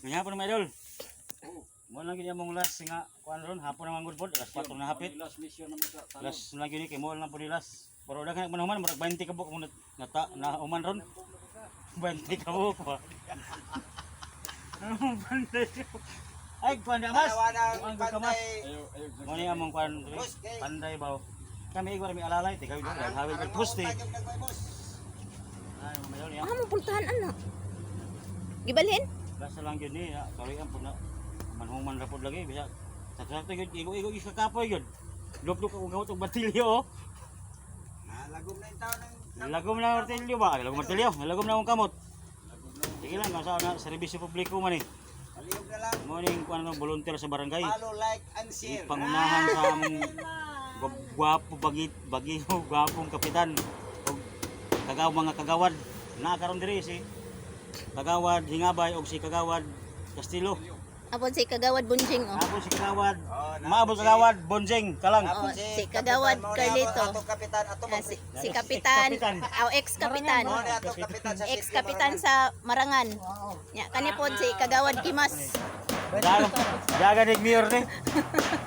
May hapon mga idol. Mo lang gid mong last nga kuan ron hapon na manggod pod alas 4 na hapit. Last naman na gyud kay mo lang pod last. Pero daghan man human murag 20 ka buok mo na nata na human ron. 20 ka buok pa. Anong bantay? Ay, kuan da mas. Ang ka mas. Ayaw, ayaw. Mo ni among kuan panday baw. Kami igwar mi alalay ti kami dili hawil kag pusti. Ay, idol ya. Ah, mo pultahan ana. Gibalhin? Basta lang yun ni, kawian po na manhuman ra pod lagi bisa. Sa sakto yun, igo-igo isa kapoy yun. Luk-luk ako gamot og batilyo oh. Nalagom na yung taon ng Nalagom na ang martilyo ba? Nalagom martilyo, nalagom na akong kamot. Sige lang, nasa na serbisyo publiko man eh. palihog na lang. Morning ko ano volunteer sa barangay. Follow, like, and share. Pangunahan sa among gwapo bagit bagi gwapong kapitan. Kagaw mga kagawad. Na karon diri si kagawad hingabay og si kagawad Kastilo. Apon si Kagawad Bunjing oh. Ako si kagawad. Oh, Maabot kagawad Bonjeng kalang. Oh, si Kagawad Carlito. Atong kapitan, atong Ah, si, si Ex- Kapitan, ex-kapitan. oh, ex-kapitan. Atong kapitan sa Ex-kapitan sa Marangan. Ya, kanipon si Kagawad Kimas. Daga, daga ni mayor ni.